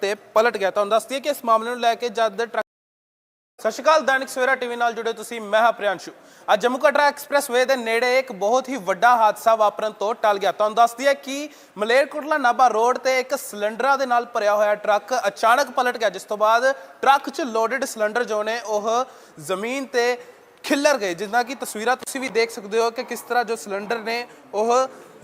ਤੇ ਪਲਟ ਗਿਆ ਤੁਹਾਨੂੰ ਦੱਸ ਦਈਏ ਕਿ ਇਸ ਮਾਮਲੇ ਨੂੰ ਲੈ ਕੇ ਜਦ ਟਰੱਕ ਸਤਿ ਸ਼੍ਰੀ ਅਕਾਲ, ਦੈਨਿਕ ਸਵੇਰਾ ਟੀਵੀ ਨਾਲ ਜੁੜੇ ਤੁਸੀਂ, ਮੈਂ ਹਾਂ ਪ੍ਰਿਆੰਸ਼ੂ। ਅੱਜ ਜੰਮੂ ਕਟਰਾ ਐਕਸਪ੍ਰੈਸਵੇ ਦੇ ਨੇੜੇ ਇੱਕ ਬਹੁਤ ਹੀ ਵੱਡਾ ਹਾਦਸਾ ਵਾਪਰਨ ਤੋਂ ਟਲ ਗਿਆ। ਤੁਹਾਨੂੰ ਦੱਸਦੀ ਹੈ ਕਿ ਮਲੇਰਕੋਟਲਾ ਨਾਭਾ ਰੋਡ ਤੇ ਇੱਕ ਸਿਲੰਡਰਾਂ ਦੇ ਨਾਲ ਭਰਿਆ ਹੋਇਆ ਟਰੱਕ ਅਚਾਨਕ ਪਲਟ ਗਿਆ, ਜਿਸ ਤੋਂ ਬਾਅਦ ਟਰੱਕ 'ਚ ਲੋਡਡ ਸਿਲੰਡਰ ਜੋ ਨੇ, ਉਹ ਜ਼ਮੀਨ ਤੇ ਖਿੱਲਰ ਗਏ, ਜਿੱਦਾਂ ਕਿ ਤਸਵੀਰਾਂ ਤੁਸੀਂ ਵੀ ਦੇਖ ਸਕਦੇ ਹੋ ਕਿ ਕਿਸ ਤਰ੍ਹਾਂ ਜੋ ਸਿਲੰਡਰ ਨੇ ਉਹ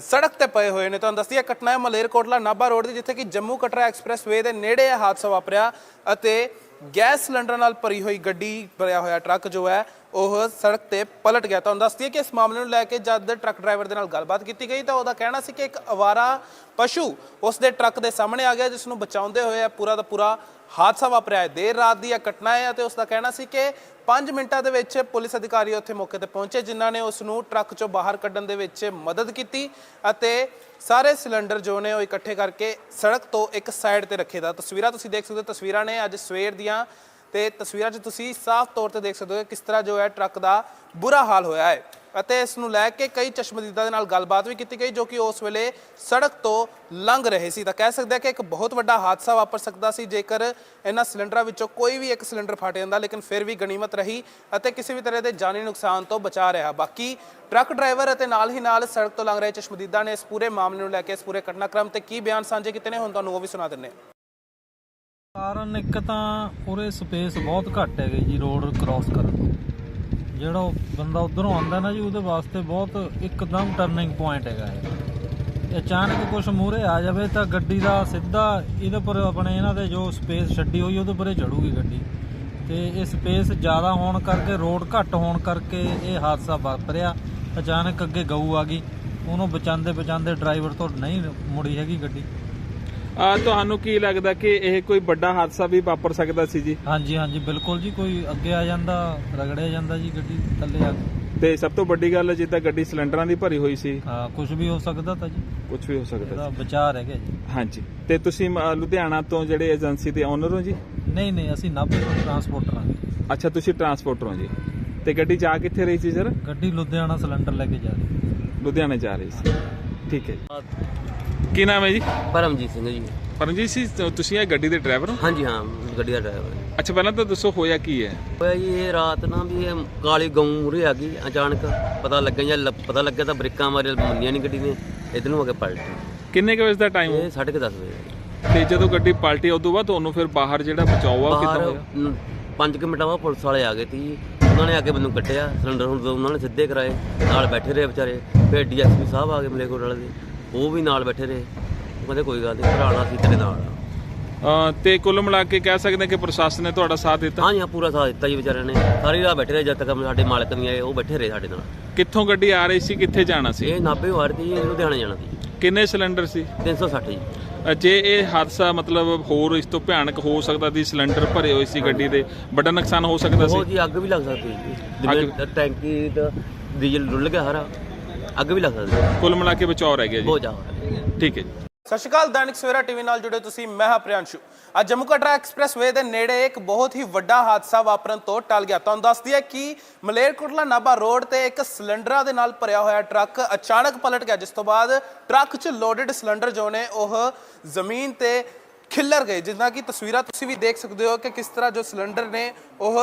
ਸੜਕ ਤੇ ਪਏ ਹੋਏ ਨੇ। ਤੁਹਾਨੂੰ ਦੱਸਦੀ ਹੈ, ਘਟਨਾ ਹੈ ਮਲੇਰਕੋਟਲਾ ਨਾਭਾ ਰੋਡ ਦੀ, ਜਿੱਥੇ ਕਿ ਜੰਮੂ ਕਟਰਾ ਐਕਸਪ੍ਰੈਸਵੇ ਦੇ ਨੇੜੇ ਇਹ ਹਾਦਸਾ ਵਾਪਰਿਆ ਅਤੇ ਗੈਸ ਸਿਲੰਡਰ ਨਾਲ ਭਰੀ ਹੋਈ ਗੱਡੀ ਭਰਿਆ ਹੋਇਆ ਟਰੱਕ ਜੋ ਹੈ, ਉਹ ਸੜਕ ਤੇ ਪਲਟ ਗਿਆ। ਤੁਹਾਨੂੰ ਦੱਸਦੀ ਹੈ ਕਿ ਇਸ ਮਾਮਲੇ ਨੂੰ ਲੈ ਕੇ ਜਦ ਟਰੱਕ ਡਰਾਈਵਰ ਦੇ ਨਾਲ ਗੱਲਬਾਤ ਕੀਤੀ ਗਈ, ਤਾਂ ਉਹਦਾ ਕਹਿਣਾ ਸੀ ਕਿ ਇੱਕ ਅਵਾਰਾ ਪਸ਼ੂ ਉਸ ਦੇ ਟਰੱਕ ਦੇ ਸਾਹਮਣੇ ਆ ਗਿਆ, ਜਿਸ ਨੂੰ ਬਚਾਉਂਦੇ ਹੋਏ ਪੂਰਾ ਦਾ ਪੂਰਾ ਹਾਦਸਾ ਵਾਪਰਿਆ ਹੈ। ਦੇਰ ਰਾਤ ਦੀ ਇਹ ਘਟਨਾ ਹੈ ਅਤੇ ਉਸ ਦਾ ਕਹਿਣਾ ਸੀ ਕਿ 5 ਮਿੰਟਾਂ ਦੇ ਵਿੱਚ ਪੁਲਿਸ ਅਧਿਕਾਰੀ ਉੱਥੇ ਮੌਕੇ ਤੇ ਪਹੁੰਚੇ, ਜਿਨ੍ਹਾਂ ਨੇ ਉਸ ਨੂੰ ਟਰੱਕ ਚੋਂ ਬਾਹਰ ਕੱਢਣ ਦੇ ਵਿੱਚ ਮਦਦ ਕੀਤੀ ਅਤੇ ਸਾਰੇ ਸਿਲੰਡਰ ਜੋ ਨੇ ਉਹ ਇਕੱਠੇ ਕਰਕੇ ਸੜਕ ਤੋਂ ਇੱਕ ਸਾਈਡ ਤੇ ਰੱਖੇ ਦਾ ਤਸਵੀਰਾਂ ਤੁਸੀਂ ਦੇਖ ਸਕਦੇ ਹੋ। ਤਸਵੀਰਾਂ ਨੇ ਅੱਜ ਸਵੇਰ ਦੀਆਂ ਤੇ ਤਸਵੀਰਾਂ 'ਚ ਤੁਸੀਂ ਸਾਫ਼ ਤੌਰ ਤੇ ਦੇਖ ਸਕਦੇ ਹੋ ਕਿਸ ਤਰ੍ਹਾਂ ਜੋ ਹੈ ਟਰੱਕ ਦਾ ਬੁਰਾ ਹਾਲ ਹੋਇਆ ਹੈ। ਅਤੇ ਇਸ ਨੂੰ ਲੈ ਕੇ ਕਈ ਚਸ਼ਮਦੀਦਾਂ ਦੇ ਨਾਲ ਗੱਲਬਾਤ ਵੀ ਕੀਤੀ ਗਈ ਜੋ ਕਿ ਉਸ ਵੇਲੇ ਸੜਕ ਤੋਂ ਲੰਘ ਰਹੇ ਸੀ। ਤਾਂ ਕਹਿ ਸਕਦੇ ਹਾਂ ਕਿ ਇੱਕ ਬਹੁਤ ਵੱਡਾ ਹਾਦਸਾ ਵਾਪਰ ਸਕਦਾ ਸੀ, ਜੇਕਰ ਇਹਨਾਂ ਸਿਲੰਡਰਾਂ ਵਿੱਚੋਂ ਕੋਈ ਵੀ ਇੱਕ ਸਿਲੰਡਰ ਫਟ ਜਾਂਦਾ, ਲੇਕਿਨ ਫਿਰ ਵੀ ਗਨੀਮਤ ਰਹੀ ਅਤੇ ਕਿਸੇ ਵੀ ਤਰ੍ਹਾਂ ਦੇ ਜਾਨੀ ਨੁਕਸਾਨ ਤੋਂ ਬਚਾ ਰਿਹਾ। ਬਾਕੀ ਟਰੱਕ ਡਰਾਈਵਰ ਅਤੇ ਨਾਲ ਹੀ ਨਾਲ ਸੜਕ ਤੋਂ ਲੰਘ ਰਹੇ ਚਸ਼ਮਦੀਦਾਂ ਨੇ ਇਸ ਪੂਰੇ ਮਾਮਲੇ ਨੂੰ ਲੈ ਕੇ ਇਸ ਪੂਰੇ ਘਟਨਾਕ੍ਰਮ ਤੇ ਕੀ ਬਿਆਨ ਸਾਂਝੇ ਕੀਤੇ ਨੇ, ਹੁਣ ਤੁਹਾਨੂੰ ਉਹ ਵੀ ਸੁਣਾ ਦਿੰਦੇ ਹਾਂ। ਕਾਰਨ ਇੱਕ ਤਾਂ ਉਰੇ ਸਪੇਸ ਬਹੁਤ ਘੱਟ ਹੈਗੀ ਜੀ ਰੋਡ ਕ੍ਰਾਸ ਕਰਨ ਨੂੰ। ਜਿਹੜਾ ਉਹ ਬੰਦਾ ਉਧਰੋਂ ਆਉਂਦਾ ਨਾ ਜੀ, ਉਹਦੇ ਵਾਸਤੇ ਬਹੁਤ ਇੱਕਦਮ ਟਰਨਿੰਗ ਪੁਆਇੰਟ ਹੈਗਾ ਇਹ। ਅਚਾਨਕ ਕੁਝ ਮੂਹਰੇ ਆ ਜਾਵੇ ਤਾਂ ਗੱਡੀ ਦਾ ਸਿੱਧਾ ਇਹਦੇ ਪਰ ਆਪਣੇ ਇਹਨਾਂ ਦੇ ਜੋ ਸਪੇਸ ਛੱਡੀ ਹੋਈ, ਉਹਦੇ ਪਰੇ ਚੜੂਗੀ ਗੱਡੀ। ਤੇ ਇਹ ਸਪੇਸ ਜ਼ਿਆਦਾ ਹੋਣ ਕਰਕੇ, ਰੋਡ ਘੱਟ ਹੋਣ ਕਰਕੇ ਇਹ ਹਾਦਸਾ ਵਾਪਰਿਆ। ਅਚਾਨਕ ਅੱਗੇ ਗਊ ਆ ਗਈ। ਉਹਨੂੰ ਬਚਾਉਂਦੇ ਬਚਾਉਂਦੇ ਡਰਾਈਵਰ ਤੋਂ ਨਹੀਂ ਮੁੜੀ ਹੈਗੀ ਗੱਡੀ। ਤੁਹਾਨੂੰ ਕੀ ਲੱਗਦਾ ਕਿ ਇਹ ਕੋਈ ਵੱਡਾ ਹਾਦਸਾ ਵੀ ਵਾਪਰ ਸਕਦਾ ਸੀ ਜੀ? ਹਾਂਜੀ ਹਾਂਜੀ ਬਿਲਕੁਲ ਜੀ ਕੋਈ ਅੱਗੇ ਆ ਜਾਂਦਾ ਰਗੜਿਆ ਜਾਂਦਾ ਜੀ ਗੱਡੀ ਥੱਲੇ ਆ ਕੇ। ਤੇ ਸਭ ਤੋਂ ਵੱਡੀ ਗੱਲ ਜਿੱਦਾਂ ਗੱਡੀ ਸਿਲੰਡਰਾਂ ਦੀ ਭਰੀ ਹੋਈ ਸੀ। ਹਾਂ ਕੁਝ ਵੀ ਹੋ ਸਕਦਾ ਤਾਂ ਜੀ। ਕੁਝ ਵੀ ਹੋ ਸਕਦਾ ਇਹਦਾ ਵਿਚਾਰ ਹੈਗਾ ਜੀ। ਸੀ ਹਾਂਜੀ। ਤੇ ਤੁਸੀਂ ਅ, ਲੁਧਿਆਣਾ ਤੋਂ ਜਿਹੜੇ ਏਜੰਸੀ ਦੇ ਓਨਰ ਹੋ ਜੀ? ਨਹੀਂ ਨਹੀਂ ਅਸੀਂ ਨਾਭੇ ਤੋਂ ਟਰਾਂਸਪੋਰਟਰ ਹਾਂ ਅੱਛਾ ਤੁਸੀਂ ਟਰਾਂਸਪੋਰਟਰ ਹੋ ਜੀ। ਤੇ ਗੱਡੀ ਜਾ ਕਿੱਥੇ ਰਹੀ ਸੀ ਸਰ ਗੱਡੀ ਲੁਧਿਆਣਾ ਸਿਲੰਡਰ ਲੈ ਕੇ ਜਾ ਰਹੀ ਲੁਧਿਆਣੇ ਜਾ ਰਹੀ ਸੀ। ਠੀਕ ਹੈ ਜੀ। ਕੀ ਨਾਮ ਹੈ ਜੀ? ਪਰਮਜੀਤ ਸਿੰਘ ਜੀ। ਪਰਮਜੀਤ ਸੀ ਤੁਸੀਂ ਇਹ ਗੱਡੀ ਦੇ ਡਰਾਈਵਰ ਹੋ? ਹਾਂਜੀ ਹਾਂ ਗੱਡੀ ਦਾ ਡਰਾਈਵਰ ਅੱਛਾ ਪਹਿਲਾਂ ਤਾਂ ਦੱਸੋ ਹੋਇਆ ਕੀ ਹੈ? ਹੋਇਆ ਜੀ ਇਹ ਰਾਤ ਨਾ ਵੀ ਇਹ ਕਾਲੀ ਗਊ ਉਰੇ ਆ ਗਈ ਅਚਾਨਕ ਪਤਾ ਲੱਗਿਆ ਜਾਂ ਲ- ਪਤਾ ਲੱਗਿਆ ਤਾਂ ਬ੍ਰੇਕਾਂ ਮਾਰੇ ਮੰਨੀਆਂ ਨਹੀਂ ਗੱਡੀ ਨੇ ਇਧਰ ਨੂੰ ਆ ਕੇ ਪਲਟੀ ਕਿੰਨੇ ਕੁ ਵਜੇ ਦਾ ਟਾਈਮ ਇਹ 10:30 ਵਜੇ। ਤੇ ਜਦੋਂ ਗੱਡੀ ਪਲਟੀ ਉਦੋਂ ਬਾਅਦ ਤੁਹਾਨੂੰ ਫਿਰ ਬਾਹਰ ਜਿਹੜਾ ਬਚਾਓ ਆ ਬਾਹਰ ਹੋਇਆ? 5 ਮਿੰਟਾਂ ਬਾਅਦ ਪੁਲਿਸ ਵਾਲੇ ਆ ਗਏ ਤੀ ਉਹਨਾਂ ਨੇ ਆ ਕੇ ਮੈਨੂੰ ਕੱਢਿਆ ਸਿਲੰਡਰ ਹੁਣ ਉਹਨਾਂ ਨੇ ਸਿੱਧੇ ਕਰਾਏ ਨਾਲ ਬੈਠੇ ਰਹੇ ਵਿਚਾਰੇ। ਫਿਰ ਡੀਐਸਪੀ ਸਾਹਿਬ ਆ ਗਏ ਮੇਰੇ ਕੋਲ ਵਾਲੇ ਦੇ। ਉਹ ਵੀ ਨਾਲ ਬੈਠੇ ਰਹੇ। ਉਹ ਕਹਿੰਦੇ ਕੋਈ ਗੱਲ ਨਹੀਂ ਭਰਾਣਾ ਸੀ ਤੇਰੇ ਨਾਲ ਆ। ਅ, ਤੇ ਕੁੱਲ ਮਿਲਾ ਕੇ ਕਹਿ ਸਕਦੇ ਹਾਂ ਕਿ ਪ੍ਰਸ਼ਾਸਨ ਨੇ ਤੁਹਾਡਾ ਸਾਥ ਦਿੱਤਾ? ਹਾਂਜੀ ਹਾਂ ਪੂਰਾ ਸਾਥ ਦਿੱਤਾ ਜੀ ਵਿਚਾਰਿਆਂ ਨੇ। ਸਾਰੀ ਰਾਤ ਬੈਠੇ ਰਹੇ ਜਦ ਤੱਕ ਸਾਡੇ ਮਾਲਕ ਨਹੀਂ ਆਏ ਉਹ ਬੈਠੇ ਰਹੇ ਸਾਡੇ ਨਾਲ। ਕਿੱਥੋਂ ਗੱਡੀ ਆ ਰਹੀ ਸੀ ਕਿੱਥੇ ਜਾਣਾ ਸੀ? ਇਹ ਨਾਭੇ ਵਾਰ ਦੀ ਜੀ ਲੁਧਿਆਣਾ ਜਾਣਾ ਸੀ। ਕਿੰਨੇ ਸਿਲੰਡਰ ਸੀ? 360 ਜੀ। ਅ, ਜੇ ਇਹ ਹਾਦਸਾ ਮਤਲਬ ਹੋਰ ਇਸ ਤੋਂ ਭਿਆਨਕ ਹੋ ਸਕਦਾ ਸੀ ਸਿਲੰਡਰ ਭਰੇ ਹੋਏ ਸੀ ਗੱਡੀ ਦੇ ਵੱਡਾ ਨੁਕਸਾਨ ਹੋ ਸਕਦਾ ਸੀ? ਉਹ ਜੀ ਅੱਗ ਵੀ ਲੱਗ ਸਕਦੀ ਹੈ ਜੀ। ਜਿਵੇਂ ਟੈਂਕੀ ਦਾ ਡੀਜ਼ਲ ਡੁੱਲ ਗਿਆ ਸਾਰਾ। ਅੱਗ ਵੀ ਲੱਗ ਸਕਦੀ ਹੈ। ਕੁੱਲ ਮਿਲਾ ਕੇ ਬਚਾਓ ਰਹਿ ਗਿਆ ਜੀ। ਬਹੁਤ ਜ਼ਿਆਦਾ ਠੀਕ ਹੈ ਜੀ। ਸਤਿ ਸ਼੍ਰੀ ਅਕਾਲ ਦੈਨਿਕ ਸਵੇਰਾ ਟੀਵੀ ਨਾਲ ਜੁੜੇ ਤੁਸੀਂ ਮੈਂ ਹਾਂ ਪ੍ਰਿਆੰਸ਼ੂ। ਅੱਜ ਜੰਮੂ ਕਟਰਾ ਐਕਸਪ੍ਰੈਸਵੇ ਦੇ ਨੇੜੇ ਇੱਕ ਬਹੁਤ ਹੀ ਵੱਡਾ ਹਾਦਸਾ ਵਾਪਰਨ ਤੋਂ ਟਲ ਗਿਆ। ਤੁਹਾਨੂੰ ਦੱਸਦੀ ਹੈ ਕਿ ਮਲੇਰਕੋਟਲਾ ਨਾਭਾ ਰੋਡ ਤੇ ਇੱਕ ਸਿਲੰਡਰਾਂ ਦੇ ਨਾਲ ਭਰਿਆ ਹੋਇਆ ਟਰੱਕ ਅਚਾਨਕ ਪਲਟ ਗਿਆ ਜਿਸ ਤੋਂ ਬਾਅਦ ਟਰੱਕ 'ਚ ਲੋਡਡ ਸਿਲੰਡਰ ਜੋ ਨੇ ਉਹ ਜ਼ਮੀਨ ਤੇ ਖਿੱਲਰ ਗਏ, ਜਿੱਦਾਂ ਕਿ ਤਸਵੀਰਾਂ ਤੁਸੀਂ ਵੀ ਦੇਖ ਸਕਦੇ ਹੋ ਕਿ ਕਿਸ ਤਰ੍ਹਾਂ ਜੋ ਸਿਲੰਡਰ ਨੇ ਉਹ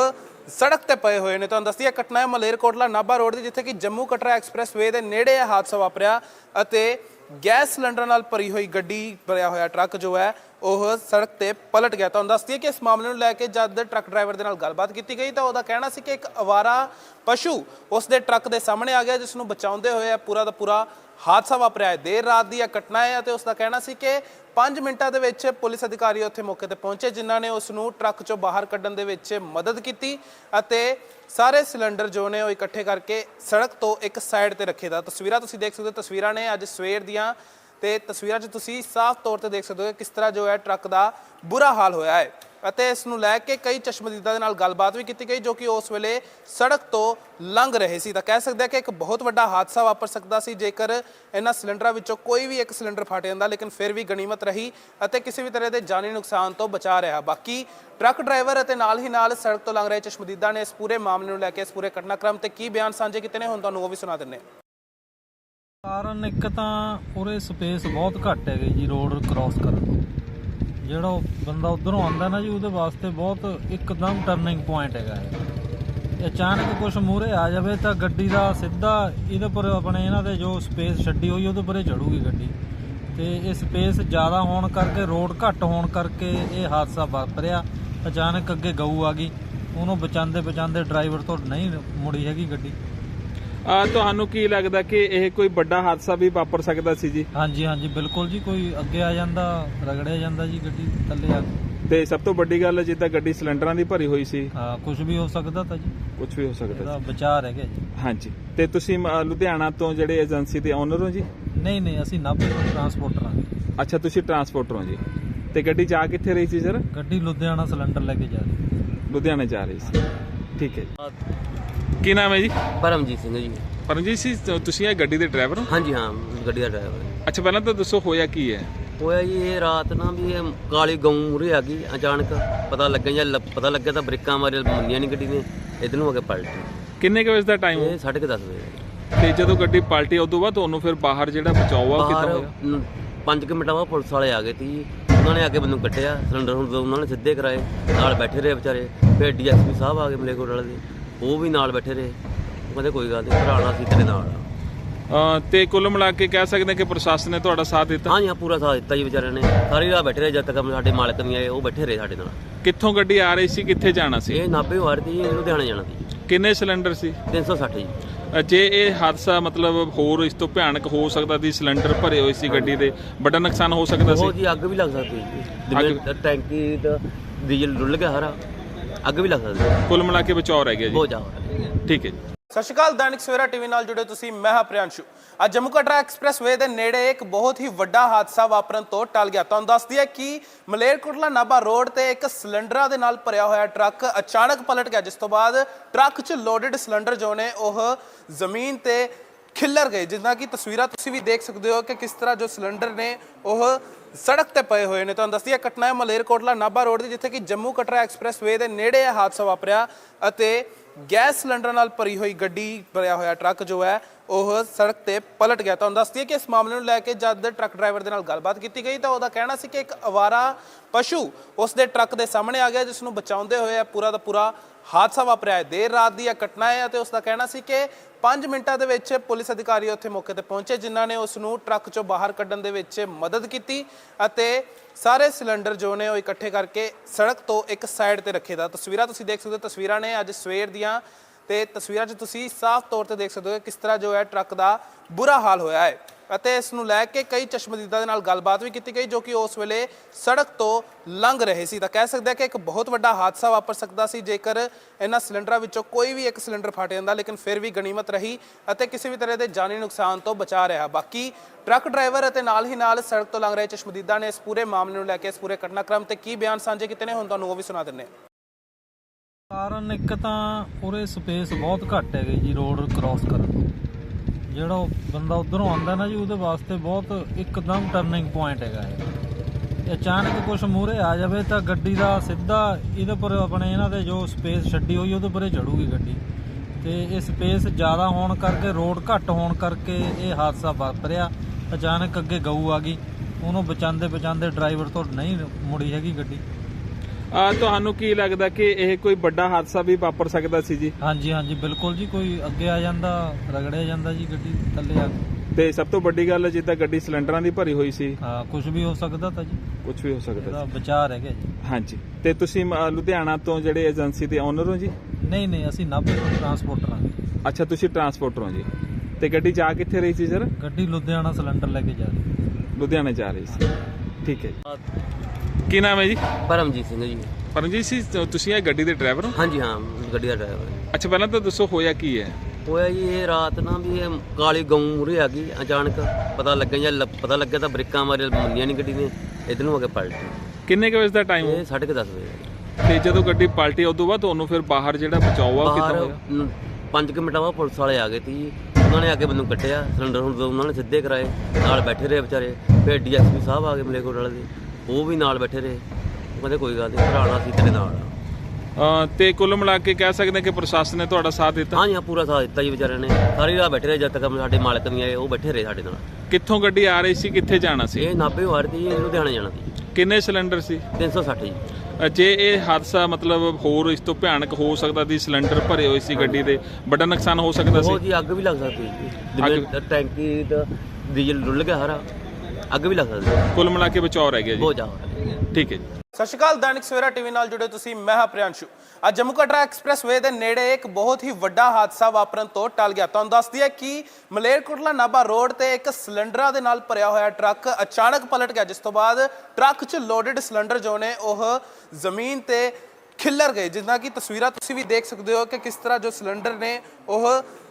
ਸੜਕ ਤੇ ਪਏ ਹੋਏ ਨੇ। ਤੁਹਾਨੂੰ ਦੱਸਦੀ ਹੈ ਘਟਨਾ ਹੈ ਮਲੇਰਕੋਟਲਾ ਨਾਭਾ ਰੋਡ ਦੀ, ਜਿੱਥੇ ਕਿ ਜੰਮੂ ਕਟਰਾ ਐਕਸਪ੍ਰੈਸਵੇ ਦੇ ਨੇੜੇ ਇਹ ਹਾਦਸਾ ਵਾਪਰਿਆ ਅਤੇ ਗੈਸ ਸਿਲੰਡਰ ਨਾਲ ਭਰੀ ਹੋਈ ਗੱਡੀ ਭਰਿਆ ਹੋਇਆ ਟਰੱਕ ਜੋ ਹੈ ਉਹ ਸੜਕ ਤੇ ਪਲਟ ਗਿਆ ਤੁਹਾਨੂੰ ਦੱਸਦੀ ਹੈ ਕਿ ਇਸ ਮਾਮਲੇ ਨੂੰ ਲੈ ਕੇ ਜਦ ਟਰੱਕ ਡਰਾਈਵਰ ਦੇ ਨਾਲ ਗੱਲਬਾਤ ਕੀਤੀ ਗਈ ਤਾਂ ਉਹਦਾ ਕਹਿਣਾ ਸੀ ਕਿ ਇੱਕ ਅਵਾਰਾ ਪਸ਼ੂ ਉਸ ਦੇ ਟਰੱਕ ਦੇ ਸਾਹਮਣੇ ਆ ਗਿਆ, ਜਿਸ ਨੂੰ ਬਚਾਉਂਦੇ ਹੋਏ ਪੂਰਾ ਦਾ ਪੂਰਾ ਹਾਦਸਾ ਵਾਪਰਿਆ ਹੈ। ਦੇਰ ਰਾਤ ਦੀ ਇਹ ਘਟਨਾ ਹੈ ਅਤੇ ਉਸ ਦਾ ਕਹਿਣਾ ਸੀ ਕਿ 5 ਮਿੰਟਾਂ ਦੇ ਵਿੱਚ ਪੁਲਿਸ ਅਧਿਕਾਰੀ ਉੱਥੇ ਮੌਕੇ ਤੇ ਪਹੁੰਚੇ, ਜਿਨ੍ਹਾਂ ਨੇ ਉਸ ਨੂੰ ਟਰੱਕ ਚੋਂ ਬਾਹਰ ਕੱਢਣ ਦੇ ਵਿੱਚ ਮਦਦ ਕੀਤੀ ਅਤੇ ਸਾਰੇ ਸਿਲੰਡਰ ਜੋ ਨੇ ਉਹ ਇਕੱਠੇ ਕਰਕੇ ਸੜਕ ਤੋਂ ਇੱਕ ਸਾਈਡ ਤੇ ਰੱਖੇ ਦਾ ਤਸਵੀਰਾਂ ਤੁਸੀਂ ਦੇਖ ਸਕਦੇ ਹੋ। ਤਸਵੀਰਾਂ ਨੇ ਅੱਜ ਸਵੇਰ ਦੀਆਂ ਤੇ ਤਸਵੀਰਾਂ 'ਚ ਤੁਸੀਂ ਸਾਫ਼ ਤੌਰ ਤੇ ਦੇਖ ਸਕਦੇ ਹੋ ਕਿ ਕਿਸ ਤਰ੍ਹਾਂ ਜੋ ਹੈ ਟਰੱਕ ਦਾ ਬੁਰਾ ਹਾਲ ਹੋਇਆ ਹੈ। ਅਤੇ ਇਸ ਨੂੰ ਲੈ ਕੇ ਕਈ ਚਸ਼ਮਦੀਦਾਂ ਦੇ ਨਾਲ ਗੱਲਬਾਤ ਵੀ ਕੀਤੀ ਗਈ ਜੋ ਕਿ ਉਸ ਵੇਲੇ ਸੜਕ ਤੋਂ ਲੰਘ ਰਹੇ ਸੀ। ਤਾਂ ਕਹਿ ਸਕਦੇ ਹਾਂ ਕਿ ਇੱਕ ਬਹੁਤ ਵੱਡਾ ਹਾਦਸਾ ਵਾਪਰ ਸਕਦਾ ਸੀ, ਜੇਕਰ ਇਹਨਾਂ ਸਿਲੰਡਰਾਂ ਵਿੱਚੋਂ ਕੋਈ ਵੀ ਇੱਕ ਸਿਲੰਡਰ ਫਟ ਜਾਂਦਾ, ਲੇਕਿਨ ਫਿਰ ਵੀ ਗਨੀਮਤ ਰਹੀ ਅਤੇ ਕਿਸੇ ਵੀ ਤਰ੍ਹਾਂ ਦੇ ਜਾਨੀ ਨੁਕਸਾਨ ਤੋਂ ਬਚਾ ਰਿਹਾ। ਬਾਕੀ ਟਰੱਕ ਡਰਾਈਵਰ ਅਤੇ ਨਾਲ ਹੀ ਨਾਲ ਸੜਕ ਤੋਂ ਲੰਘ ਰਹੇ ਚਸ਼ਮਦੀਦਾਂ ਨੇ ਇਸ ਪੂਰੇ ਮਾਮਲੇ ਨੂੰ ਲੈ ਕੇ ਇਸ ਪੂਰੇ ਘਟਨਾਕ੍ਰਮ ਤੇ ਕੀ ਬਿਆਨ ਸਾਂਝੇ ਕੀਤੇ ਨੇ, ਹੁਣ ਤੁਹਾਨੂੰ ਉਹ ਵੀ ਸੁਣਾ ਦਿੰਦੇ ਕਾਰਨ ਇੱਕ ਤਾਂ ਉਰੇ ਸਪੇਸ ਬਹੁਤ ਘੱਟ ਹੈਗੀ ਜੀ ਰੋਡ ਕ੍ਰਾਸ ਕਰਨ ਤੋਂ ਜਿਹੜਾ ਬੰਦਾ ਉਧਰੋਂ ਆਉਂਦਾ ਨਾ ਜੀ, ਉਹਦੇ ਵਾਸਤੇ ਬਹੁਤ ਇੱਕਦਮ ਟਰਨਿੰਗ ਪੁਆਇੰਟ ਹੈਗਾ ਇਹ। ਅਚਾਨਕ ਕੁਝ ਮੂਹਰੇ ਆ ਜਾਵੇ ਤਾਂ ਗੱਡੀ ਦਾ ਸਿੱਧਾ ਇਹਦੇ ਪਰ ਆਪਣੇ ਇਹਨਾਂ ਦੇ ਜੋ ਸਪੇਸ ਛੱਡੀ ਹੋਈ, ਉਹਦੇ ਪਰੇ ਚੜੂਗੀ ਗੱਡੀ। ਤੇ ਇਹ ਸਪੇਸ ਜ਼ਿਆਦਾ ਹੋਣ ਕਰਕੇ, ਰੋਡ ਘੱਟ ਹੋਣ ਕਰਕੇ ਇਹ ਹਾਦਸਾ ਵਾਪਰਿਆ। ਅਚਾਨਕ ਅੱਗੇ ਗਊ ਆ ਗਈ। ਉਹਨੂੰ ਬਚਾਉਂਦੇ ਬਚਾਉਂਦੇ ਡਰਾਈਵਰ ਤੋਂ ਨਹੀਂ ਮੁੜੀ ਹੈਗੀ ਗੱਡੀ। ਤੁਹਾਨੂੰ ਕੀ ਲੱਗਦਾ ਕਿ ਇਹ ਕੋਈ ਵੱਡਾ ਹਾਦਸਾ ਵੀ ਵਾਪਰ ਸਕਦਾ ਸੀ ਜੀ? ਹਾਂਜੀ ਹਾਂਜੀ ਬਿਲਕੁਲ ਜੀ ਕੋਈ ਅੱਗੇ ਆ ਜਾਂਦਾ ਰਗੜਿਆ ਜਾਂਦਾ ਜੀ ਗੱਡੀ ਥੱਲੇ ਆ ਕੇ। ਤੇ ਸਭ ਤੋਂ ਵੱਡੀ ਗੱਲ ਜਿੱਦਾਂ ਗੱਡੀ ਸਿਲੰਡਰਾਂ ਦੀ ਭਰੀ ਹੋਈ ਸੀ। ਹਾਂ ਕੁਝ ਵੀ ਹੋ ਸਕਦਾ ਤਾਂ ਜੀ। ਕੁਝ ਵੀ ਹੋ ਸਕਦਾ ਇਹਦਾ ਵਿਚਾਰ ਹੈਗਾ ਜੀ। ਸੀ ਹਾਂਜੀ। ਤੇ ਤੁਸੀਂ ਲੁਧਿਆਣਾ ਤੋਂ ਜਿਹੜੇ ਏਜੰਸੀ ਦੇ ਓਨਰ ਹੋ ਜੀ? ਨਹੀਂ ਨਹੀਂ ਅਸੀਂ ਨਾਭੇ ਤੋਂ ਟਰਾਂਸਪੋਰਟਰ ਹਾਂ ਅੱਛਾ ਤੁਸੀਂ ਟਰਾਂਸਪੋਰਟਰ ਹੋ ਜੀ। ਤੇ ਗੱਡੀ ਜਾ ਕਿੱਥੇ ਰਹੀ ਸੀ ਸਰ ਗੱਡੀ ਲੁਧਿਆਣਾ ਸਿਲੰਡਰ ਲੈ ਕੇ ਜਾ ਰਹੀ। ਲੁਧਿਆਣੇ ਜਾ ਰਹੀ ਸੀ। ਠੀਕ ਹੈ ਜੀ। ਕੀ ਨਾਮ ਹੈ ਜੀ? ਪਰਮਜੀਤ ਸਿੰਘ ਜੀ। ਪਰਮਜੀਤ ਸੀ ਤੁਸੀਂ ਇਹ ਗੱਡੀ ਦੇ ਡਰਾਈਵਰ ਹੋ? ਹਾਂਜੀ ਹਾਂ ਗੱਡੀ ਦਾ ਡਰਾਈਵਰ ਅੱਛਾ ਪਹਿਲਾਂ ਤਾਂ ਦੱਸੋ ਹੋਇਆ ਕੀ ਹੈ? ਹੋਇਆ ਜੀ ਇਹ ਰਾਤ ਨਾ ਵੀ ਇਹ ਕਾਲੀ ਗਊ ਮੂਹਰੇ ਆ ਗਈ ਅਚਾਨਕ ਪਤਾ ਲੱਗਿਆ ਜਾਂ ਲ- ਪਤਾ ਲੱਗਿਆ ਤਾਂ ਬ੍ਰੇਕਾਂ ਮਾਰੇ ਮੰਨੀਆਂ ਨਹੀਂ ਗੱਡੀ ਨੇ ਇਧਰ ਨੂੰ ਆ ਕੇ ਪਲਟੀ ਕਿੰਨੇ ਕੁ ਵਜੇ ਦਾ ਟਾਈਮ ਇਹ 10:30 ਵਜੇ। ਤੇ ਜਦੋਂ ਗੱਡੀ ਪਲਟੀ ਉਦੋਂ ਬਾਅਦ ਤੁਹਾਨੂੰ ਫਿਰ ਬਾਹਰ ਜਿਹੜਾ ਬਚਾਓ ਆ ਕਿੱਦਾਂ ਬਾਹਰ ਹੋਇਆ? 5 ਮਿੰਟਾਂ ਬਾਅਦ ਪੁਲਿਸ ਵਾਲੇ ਆ ਗਏ ਤੀ ਉਹਨਾਂ ਨੇ ਆ ਕੇ ਮੈਨੂੰ ਕੱਢਿਆ ਸਿਲੰਡਰ ਹੁਣ ਉਹਨਾਂ ਨੇ ਸਿੱਧੇ ਕਰਾਏ ਨਾਲ ਬੈਠੇ ਰਹੇ ਵਿਚਾਰੇ। ਫਿਰ ਡੀਐਸਪੀ ਸਾਹਿਬ ਆ ਗਏ ਮਲੇਕੋਟ ਵਾਲੇ ਦੇ। ਉਹ ਵੀ ਨਾਲ ਬੈਠੇ ਰਹੇ। ਉਹ ਕਹਿੰਦੇ ਕੋਈ ਗੱਲ ਨਹੀਂ ਭਰਾਣਾ ਸੀ ਤੇਰੇ ਨਾਲ ਆ। ਅ, ਤੇ ਕੁੱਲ ਮਿਲਾ ਕੇ ਕਹਿ ਸਕਦੇ ਹਾਂ ਕਿ ਪ੍ਰਸ਼ਾਸਨ ਨੇ ਤੁਹਾਡਾ ਸਾਥ ਦਿੱਤਾ? ਹਾਂਜੀ ਹਾਂ ਪੂਰਾ ਸਾਥ ਦਿੱਤਾ ਜੀ ਵਿਚਾਰਿਆਂ ਨੇ। ਸਾਰੀ ਰਾਤ ਬੈਠੇ ਰਹੇ ਜਦ ਤੱਕ ਸਾਡੇ ਮਾਲਕ ਨਹੀਂ ਆਏ ਉਹ ਬੈਠੇ ਰਹੇ ਸਾਡੇ ਨਾਲ। ਕਿੱਥੋਂ ਗੱਡੀ ਆ ਰਹੀ ਸੀ ਕਿੱਥੇ ਜਾਣਾ ਸੀ? ਇਹ ਨਾਭੇ ਵਾਰ ਦੀ ਲੁਧਿਆਣਾ ਜਾਣਾ ਸੀ ਕਿੰਨੇ ਸਿਲੰਡਰ ਸੀ? 360 ਜੀ। ਅ, ਜੇ ਇਹ ਹਾਦਸਾ ਮਤਲਬ ਹੋਰ ਇਸ ਤੋਂ ਭਿਆਨਕ ਹੋ ਸਕਦਾ ਸੀ ਸਿਲੰਡਰ ਭਰੇ ਹੋਏ ਸੀ ਗੱਡੀ ਦੇ ਵੱਡਾ ਨੁਕਸਾਨ ਹੋ ਸਕਦਾ ਸੀ? ਉਹ ਜੀ ਅੱਗ ਵੀ ਲੱਗ ਸਕਦੀ ਹੈ ਜੀ। ਜਿਵੇਂ ਟੈਂਕੀ ਦਾ ਡੀਜ਼ਲ ਡੁੱਲ ਗਿਆ ਹਰਾ ਅੱਗ ਵੀ ਲੱਗ ਸਕਦੀ ਹੈ। ਕੁੱਲ ਮਿਲਾ ਕੇ ਬਚਾਓ ਰਹਿ ਗਿਆ ਜੀ। ਬਹੁਤ ਜ਼ਿਆਦਾ ਠੀਕ ਹੈ ਜੀ। ਸਤਿ ਸ਼੍ਰੀ ਅਕਾਲ ਦੈਨਿਕ ਸਵੇਰਾ ਟੀਵੀ ਨਾਲ ਜੁੜੇ ਤੁਸੀਂ ਮੈਂ ਹਾਂ ਪ੍ਰਿਆੰਸ਼ੂ। ਅੱਜ ਜੰਮੂ ਕਟਰਾ ਐਕਸਪ੍ਰੈਸਵੇ ਦੇ ਨੇੜੇ ਇੱਕ ਬਹੁਤ ਹੀ ਵੱਡਾ ਹਾਦਸਾ ਵਾਪਰਨ ਤੋਂ ਟਲ ਗਿਆ। ਤੁਹਾਨੂੰ ਦੱਸ ਦਈਏ ਕਿ ਮਲੇਰਕੋਟਲਾ ਨਾਭਾ ਰੋਡ ਤੇ ਇੱਕ ਸਿਲੰਡਰਾਂ ਦੇ ਨਾਲ ਭਰਿਆ ਹੋਇਆ ਟਰੱਕ ਅਚਾਨਕ ਪਲਟ ਗਿਆ ਜਿਸ ਤੋਂ ਬਾਅਦ ਟਰੱਕ 'ਚ ਲੋਡਡ ਸਿਲੰਡਰ ਜੋ ਨੇ ਉਹ ਜ਼ਮੀਨ ਤੇ ਖਿੱਲਰ ਗਏ, ਜਿੱਦਾਂ ਕਿ ਤਸਵੀਰਾਂ ਤੁਸੀਂ ਵੀ ਦੇਖ ਸਕਦੇ ਹੋ ਕਿ ਕਿਸ ਤਰ੍ਹਾਂ ਜੋ ਸਿਲੰਡਰ ਨੇ ਉਹ ਸੜਕ ਤੇ ਪਏ ਹੋਏ ਨੇ। ਤੁਹਾਨੂੰ ਦੱਸਦੀ ਹੈ ਘਟਨਾ ਹੈ ਮਲੇਰਕੋਟਲਾ ਨਾਭਾ ਰੋਡ ਦੀ, ਜਿੱਥੇ ਕਿ ਜੰਮੂ ਕਟਰਾ ਐਕਸਪ੍ਰੈਸਵੇ ਦੇ ਨੇੜੇ ਇਹ ਹਾਦਸਾ ਵਾਪਰਿਆ ਅਤੇ ਗੈਸ ਸਿਲੰਡਰ ਨਾਲ ਭਰੀ ਹੋਈ ਗੱਡੀ, ਭਰਿਆ ਹੋਇਆ ਟਰੱਕ ਜੋ ਹੈ, ਉਹ ਸੜਕ ਤੇ ਪਲਟ ਗਿਆ। ਤੁਹਾਨੂੰ ਦੱਸਦੀ ਹੈ ਕਿ ਇਸ ਮਾਮਲੇ ਨੂੰ ਲੈ ਕੇ ਜਦ ਟਰੱਕ ਡਰਾਈਵਰ ਦੇ ਨਾਲ ਗੱਲਬਾਤ ਕੀਤੀ ਗਈ ਤਾਂ ਉਹਦਾ ਕਹਿਣਾ ਸੀ ਕਿ ਇੱਕ ਅਵਾਰਾ ਪਸ਼ੂ ਉਸ ਦੇ ਟਰੱਕ ਦੇ ਸਾਹਮਣੇ ਆ ਗਿਆ, ਜਿਸ ਨੂੰ ਬਚਾਉਂਦੇ ਹੋਏ ਪੂਰਾ ਦਾ ਪੂਰਾ ਹਾਦਸਾ ਵਾਪਰਿਆ ਹੈ। ਦੇਰ ਰਾਤ ਦੀ ਇਹ ਘਟਨਾ ਹੈ ਅਤੇ ਉਸ ਦਾ ਕਹਿਣਾ ਸੀ ਕਿ 5 ਮਿੰਟਾਂ ਦੇ ਵਿੱਚ ਪੁਲਿਸ ਅਧਿਕਾਰੀ ਉੱਥੇ ਮੌਕੇ ਤੇ ਪਹੁੰਚੇ, ਜਿਨ੍ਹਾਂ ਨੇ ਉਸ ਨੂੰ ਟਰੱਕ ਚੋਂ ਬਾਹਰ ਕੱਢਣ ਦੇ ਵਿੱਚ ਮਦਦ ਕੀਤੀ ਅਤੇ ਸਾਰੇ ਸਿਲੰਡਰ ਜੋ ਨੇ ਉਹ ਇਕੱਠੇ ਕਰਕੇ ਸੜਕ ਤੋਂ ਇੱਕ ਸਾਈਡ ਤੇ ਰੱਖੇ ਦਾ। ਤਸਵੀਰਾਂ ਤੁਸੀਂ ਦੇਖ ਸਕਦੇ ਹੋ, ਤਸਵੀਰਾਂ ਨੇ ਅੱਜ ਸਵੇਰ ਦੀਆਂ ਤੇ ਤਸਵੀਰਾਂ 'ਚ ਤੁਸੀਂ ਸਾਫ਼ ਤੌਰ ਤੇ ਦੇਖ ਸਕਦੇ ਹੋ ਕਿ ਕਿਸ ਤਰ੍ਹਾਂ ਜੋ ਹੈ ਟਰੱਕ ਦਾ ਬੁਰਾ ਹਾਲ ਹੋਇਆ ਹੈ। ਅਤੇ ਇਸ ਨੂੰ ਲੈ ਕੇ ਕਈ ਚਸ਼ਮਦੀਦਾਂ ਦੇ ਨਾਲ ਗੱਲਬਾਤ ਵੀ ਕੀਤੀ ਗਈ, ਜੋ ਕਿ ਉਸ ਵੇਲੇ ਸੜਕ ਤੋਂ ਲੰਘ ਰਹੇ ਸੀ। ਤਾਂ ਕਹਿ ਸਕਦੇ ਹਾਂ ਕਿ ਇੱਕ ਬਹੁਤ ਵੱਡਾ ਹਾਦਸਾ ਵਾਪਰ ਸਕਦਾ ਸੀ, ਜੇਕਰ ਇਹਨਾਂ ਸਿਲੰਡਰਾਂ ਵਿੱਚੋਂ ਕੋਈ ਵੀ ਇੱਕ ਸਿਲੰਡਰ ਫਟ ਜਾਂਦਾ, ਲੇਕਿਨ ਫਿਰ ਵੀ ਗਨੀਮਤ ਰਹੀ ਅਤੇ ਕਿਸੇ ਵੀ ਤਰ੍ਹਾਂ ਦੇ ਜਾਨੀ ਨੁਕਸਾਨ ਤੋਂ ਬਚਾ ਰਿਹਾ। ਬਾਕੀ ਟਰੱਕ ਡਰਾਈਵਰ ਅਤੇ ਨਾਲ ਹੀ ਨਾਲ ਸੜਕ ਤੋਂ ਲੰਘ ਰਹੇ ਚਸ਼ਮਦੀਦਾਂ ਨੇ ਇਸ ਪੂਰੇ ਮਾਮਲੇ ਨੂੰ ਲੈ ਕੇ ਇਸ ਪੂਰੇ ਘਟਨਾਕ੍ਰਮ ਤੇ ਕੀ ਬਿਆਨ ਸਾਂਝੇ ਕੀਤੇ ਨੇ, ਹੁਣ ਤੁਹਾਨੂੰ ਉਹ ਵੀ ਸੁਣਾ ਦਿੰਦੇ ਕਾਰਨ ਇੱਕ ਤਾਂ ਉਰੇ ਸਪੇਸ ਬਹੁਤ ਘੱਟ ਹੈਗੀ ਜੀ, ਰੋਡ ਕ੍ਰਾਸ ਕਰਨ ਨੂੰ। ਜਿਹੜਾ ਉਹ ਬੰਦਾ ਉਧਰੋਂ ਆਉਂਦਾ ਨਾ ਜੀ, ਉਹਦੇ ਵਾਸਤੇ ਬਹੁਤ ਇੱਕਦਮ ਟਰਨਿੰਗ ਪੁਆਇੰਟ ਹੈਗਾ ਇਹ। ਅਚਾਨਕ ਕੁਝ ਮੂਹਰੇ ਆ ਜਾਵੇ ਤਾਂ ਗੱਡੀ ਦਾ ਸਿੱਧਾ ਇਹਦੇ ਪਰ ਆਪਣੇ ਇਹਨਾਂ ਦੇ ਜੋ ਸਪੇਸ ਛੱਡੀ ਹੋਈ, ਉਹਦੇ ਪਰੇ ਚੜੂਗੀ ਗੱਡੀ। ਤੇ ਇਹ ਸਪੇਸ ਜ਼ਿਆਦਾ ਹੋਣ ਕਰਕੇ ਰੋਡ ਘੱਟ ਹੋਣ ਕਰਕੇ ਇਹ ਹਾਦਸਾ ਵਾਪਰਿਆ। ਅਚਾਨਕ ਅੱਗੇ ਗਊ ਆ ਗਈ। ਉਹਨੂੰ ਬਚਾਉਂਦੇ ਬਚਾਉਂਦੇ ਡਰਾਈਵਰ ਤੋਂ ਨਹੀਂ ਮੁੜੀ ਹੈਗੀ ਗੱਡੀ। ਤੁਹਾਨੂੰ ਕੀ ਲੱਗਦਾ ਕਿ ਇਹ ਕੋਈ ਵੱਡਾ ਹਾਦਸਾ ਵੀ ਵਾਪਰ ਸਕਦਾ ਸੀ ਜੀ? ਹਾਂਜੀ ਹਾਂਜੀ ਬਿਲਕੁਲ ਜੀ ਕੋਈ ਅੱਗੇ ਆ ਜਾਂਦਾ ਰਗੜਿਆ ਜਾਂਦਾ ਜੀ ਗੱਡੀ ਥੱਲੇ ਆ ਕੇ। ਤੇ ਸਭ ਤੋਂ ਵੱਡੀ ਗੱਲ ਜਿੱਦਾਂ ਗੱਡੀ ਸਿਲੰਡਰਾਂ ਦੀ ਭਰੀ ਹੋਈ ਸੀ। ਹਾਂ ਕੁਝ ਵੀ ਹੋ ਸਕਦਾ ਤਾਂ ਜੀ। ਕੁਝ ਵੀ ਹੋ ਸਕਦਾ ਇਹਦਾ ਵਿਚਾਰ ਹੈਗਾ ਜੀ। ਹਾਂਜੀ। ਤੇ ਤੁਸੀਂ ਲੁਧਿਆਣਾ ਤੋਂ ਜਿਹੜੇ ਏਜੰਸੀ ਦੇ ਓਨਰ ਹੋ ਜੀ? ਨਹੀਂ ਨਹੀਂ ਅਸੀਂ ਨਾਭੇ ਤੋਂ ਟਰਾਂਸਪੋਰਟਰ ਹਾਂ ਅੱਛਾ ਤੁਸੀਂ ਟਰਾਂਸਪੋਰਟਰ ਹੋ ਜੀ। ਤੇ ਗੱਡੀ ਜਾ ਕਿੱਥੇ ਰਹੀ ਸੀ ਸਰ ਗੱਡੀ ਲੁਧਿਆਣਾ ਸਿਲੰਡਰ ਲੈ ਕੇ ਜਾ ਰਹੀ ਲੁਧਿਆਣੇ ਜਾ ਰਹੀ ਸੀ। ਠੀਕ ਹੈ ਜੀ। ਕੀ ਨਾਮ ਹੈ ਜੀ? ਪਰਮਜੀਤ ਸਿੰਘ ਜੀ। ਪਰਮਜੀਤ ਸੀ ਤੁਸੀਂ ਇਹ ਗੱਡੀ ਦੇ ਡਰਾਈਵਰ ਹੋ? ਹਾਂਜੀ ਹਾਂ ਗੱਡੀ ਦਾ ਡਰਾਈਵਰ ਅੱਛਾ ਪਹਿਲਾਂ ਤਾਂ ਦੱਸੋ ਹੋਇਆ ਕੀ ਹੈ? ਹੋਇਆ ਜੀ ਇਹ ਰਾਤ ਨਾ ਵੀ ਇਹ ਕਾਲੀ ਗਊ ਮੂਹਰੇ ਆ ਗਈ ਅਚਾਨਕ ਪਤਾ ਲੱਗਿਆ ਜਾਂ ਲ- ਪਤਾ ਲੱਗਿਆ ਤਾਂ ਬ੍ਰੇਕਾਂ ਮਾਰੇ ਮੰਨੀਆਂ ਨਹੀਂ ਗੱਡੀ ਨੇ ਇਧਰ ਨੂੰ ਆ ਕੇ ਪਲਟੀ ਕਿੰਨੇ ਕੁ ਵਜੇ ਦਾ ਟਾਈਮ ਇਹ 10:30 ਵਜੇ ਤੇ ਜਦੋਂ ਗੱਡੀ ਪਲਟੀ ਉਦੋਂ ਬਾਅਦ ਤੁਹਾਨੂੰ ਫਿਰ ਬਾਹਰ ਜਿਹੜਾ ਬਚਾਓ ਆ ਕਿੱਦਾਂ ਬਾਹਰ ਹੋਇਆ? 5 ਮਿੰਟਾਂ ਬਾਅਦ ਪੁਲਿਸ ਵਾਲੇ ਆ ਗਏ ਤੀ ਉਹਨਾਂ ਨੇ ਆ ਕੇ ਮੈਨੂੰ ਕੱਢਿਆ ਸਿਲੰਡਰ ਹੁਣ ਉਹਨਾਂ ਨੇ ਸਿੱਧੇ ਕਰਾਏ ਨਾਲ ਬੈਠੇ ਰਹੇ ਵਿਚਾਰੇ। ਫਿਰ ਡੀਐਸਪੀ ਸਾਹਿਬ ਆ ਗਏ ਮਲੇਕੋਟ ਵਾਲੇ ਦੇ। ਉਹ ਵੀ ਨਾਲ ਬੈਠੇ ਰਹੇ। ਉਹ ਕਹਿੰਦੇ ਕੋਈ ਗੱਲ ਨਹੀਂ ਭਰਾਣਾ ਸੀ ਤੇਰੇ ਨਾਲ ਆ। ਅ, ਤੇ ਕੁੱਲ ਮਿਲਾ ਕੇ ਕਹਿ ਸਕਦੇ ਹਾਂ ਕਿ ਪ੍ਰਸ਼ਾਸਨ ਨੇ ਤੁਹਾਡਾ ਸਾਥ ਦਿੱਤਾ? ਹਾਂ ਜੀ ਹਾਂ ਪੂਰਾ ਸਾਥ ਦਿੱਤਾ ਜੀ ਵਿਚਾਰਿਆਂ ਨੇ। ਸਾਰੀ ਰਾਤ ਬੈਠੇ ਰਹੇ ਜਦ ਤੱਕ ਸਾਡੇ ਮਾਲਕ ਨਹੀਂ ਆਏ ਉਹ ਬੈਠੇ ਰਹੇ ਸਾਡੇ ਨਾਲ। ਕਿੱਥੋਂ ਗੱਡੀ ਆ ਰਹੀ ਸੀ ਕਿੱਥੇ ਜਾਣਾ ਸੀ? ਇਹ ਨਾਭੇ ਵਾਰ ਦੀ ਜੀ ਲੁਧਿਆਣੇ ਜਾਣਾ ਸੀ। ਕਿੰਨੇ ਸਿਲੰਡਰ ਸੀ? 360 ਜੀ। ਅ, ਜੇ ਇਹ ਹਾਦਸਾ ਮਤਲਬ ਹੋਰ ਇਸ ਤੋਂ ਭਿਆਨਕ ਹੋ ਸਕਦਾ ਸੀ ਸਿਲੰਡਰ ਭਰੇ ਹੋਏ ਸੀ ਗੱਡੀ ਦੇ ਵੱਡਾ ਨੁਕਸਾਨ ਹੋ ਸਕਦਾ ਸੀ? ਉਹ ਜੀ ਅੱਗ ਵੀ ਲੱਗ ਸਕਦੀ ਜੀ ਜਿਵੇਂ ਟੈਂਕੀ ਦਾ ਡੀਜ਼ਲ ਡੁੱਲ ਗਿਆ ਸਾਰਾ। ਅੱਗ ਵੀ ਲੱਗ ਸਕਦੀ ਹੈ। ਕੁੱਲ ਮਿਲਾ ਕੇ ਬਚਾਅ ਰਹਿ ਗਿਆ ਜੀ। ਬਹੁਤ ਜ਼ਿਆਦਾ ਠੀਕ ਹੈ ਜੀ। ਸਤਿ ਸ਼੍ਰੀ ਅਕਾਲ ਦੈਨਿਕ ਸਵੇਰਾ ਟੀਵੀ ਨਾਲ ਜੁੜੇ ਤੁਸੀਂ ਮੈਂ ਹਾਂ ਪ੍ਰਿਆੰਸ਼ੂ। ਅੱਜ ਜੰਮੂ ਕਟਰਾ ਐਕਸਪ੍ਰੈਸਵੇ ਦੇ ਨੇੜੇ ਇੱਕ ਬਹੁਤ ਹੀ ਵੱਡਾ ਹਾਦਸਾ ਵਾਪਰਨ ਤੋਂ ਟਲ ਗਿਆ। ਤੁਹਾਨੂੰ ਦੱਸਦੀ ਹੈ ਕਿ ਮਲੇਰਕੋਟਲਾ ਨਾਭਾ ਰੋਡ ਤੇ ਇੱਕ ਸਿਲੰਡਰਾਂ ਦੇ ਨਾਲ ਭਰਿਆ ਹੋਇਆ ਟਰੱਕ ਅਚਾਨਕ ਪਲਟ ਗਿਆ ਜਿਸ ਤੋਂ ਬਾਅਦ ਟਰੱਕ 'ਚ ਲੋਡਡ ਸਿਲੰਡਰ ਜੋ ਨੇ ਉਹ ਜ਼ਮੀਨ ਤੇ ਖਿੱਲਰ ਗਏ, ਜਿੱਦਾਂ ਕਿ ਤਸਵੀਰਾਂ ਤੁਸੀਂ ਵੀ ਦੇਖ ਸਕਦੇ ਹੋ ਕਿ ਕਿਸ ਤਰ੍ਹਾਂ ਜੋ ਸਿਲੰਡਰ ਨੇ ਉਹ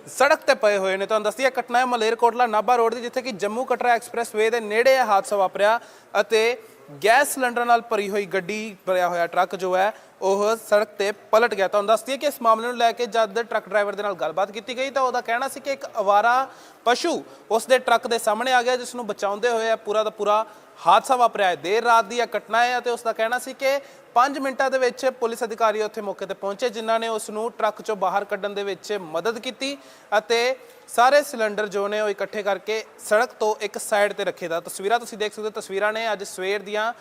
ਸੜਕ ਤੇ ਪਏ ਹੋਏ ਨੇ। ਤੁਹਾਨੂੰ ਦੱਸਦੀ ਹੈ ਘਟਨਾ ਹੈ ਮਲੇਰਕੋਟਲਾ ਨਾਭਾ ਰੋਡ ਦੀ, ਜਿੱਥੇ ਕਿ ਜੰਮੂ ਕਟਰਾ ਐਕਸਪ੍ਰੈਸਵੇ ਦੇ ਨੇੜੇ ਇਹ ਹਾਦਸਾ ਵਾਪਰਿਆ ਅਤੇ ਗੈਸ ਸਿਲੰਡਰ ਨਾਲ ਭਰੀ ਹੋਈ ਗੱਡੀ ਭਰਿਆ ਹੋਇਆ ਟਰੱਕ ਜੋ ਹੈ ਉਹ ਸੜਕ ਤੇ ਪਲਟ ਗਿਆ ਤੁਹਾਨੂੰ ਦੱਸਦੀ ਹੈ ਕਿ ਇਸ ਮਾਮਲੇ ਨੂੰ ਲੈ ਕੇ ਜਦ ਟਰੱਕ ਡਰਾਈਵਰ ਦੇ ਨਾਲ ਗੱਲਬਾਤ ਕੀਤੀ ਗਈ ਤਾਂ ਉਹਦਾ ਕਹਿਣਾ ਸੀ ਕਿ ਇੱਕ ਅਵਾਰਾ ਪਸ਼ੂ ਉਸ ਦੇ ਟਰੱਕ ਦੇ ਸਾਹਮਣੇ ਆ ਗਿਆ, ਜਿਸ ਨੂੰ ਬਚਾਉਂਦੇ ਹੋਏ ਪੂਰਾ ਦਾ ਪੂਰਾ ਹਾਦਸਾ ਵਾਪਰਿਆ ਹੈ। ਦੇਰ ਰਾਤ ਦੀ ਇਹ ਘਟਨਾ ਹੈ ਅਤੇ ਉਸ ਦਾ ਕਹਿਣਾ ਸੀ ਕਿ 5 ਮਿੰਟਾਂ ਦੇ ਵਿੱਚ ਪੁਲਿਸ ਅਧਿਕਾਰੀ ਉੱਥੇ ਮੌਕੇ ਤੇ ਪਹੁੰਚੇ, ਜਿਨ੍ਹਾਂ ਨੇ ਉਸ ਨੂੰ ਟਰੱਕ ਚੋਂ ਬਾਹਰ ਕੱਢਣ ਦੇ ਵਿੱਚ ਮਦਦ ਕੀਤੀ ਅਤੇ ਸਾਰੇ ਸਿਲੰਡਰ ਜੋ ਨੇ ਉਹ ਇਕੱਠੇ ਕਰਕੇ ਸੜਕ ਤੋਂ ਇੱਕ ਸਾਈਡ ਤੇ ਰੱਖੇ ਦਾ ਤਸਵੀਰਾਂ ਤੁਸੀਂ ਦੇਖ ਸਕਦੇ ਹੋ। ਤਸਵੀਰਾਂ ਨੇ ਅੱਜ ਸਵੇਰ ਦੀਆਂ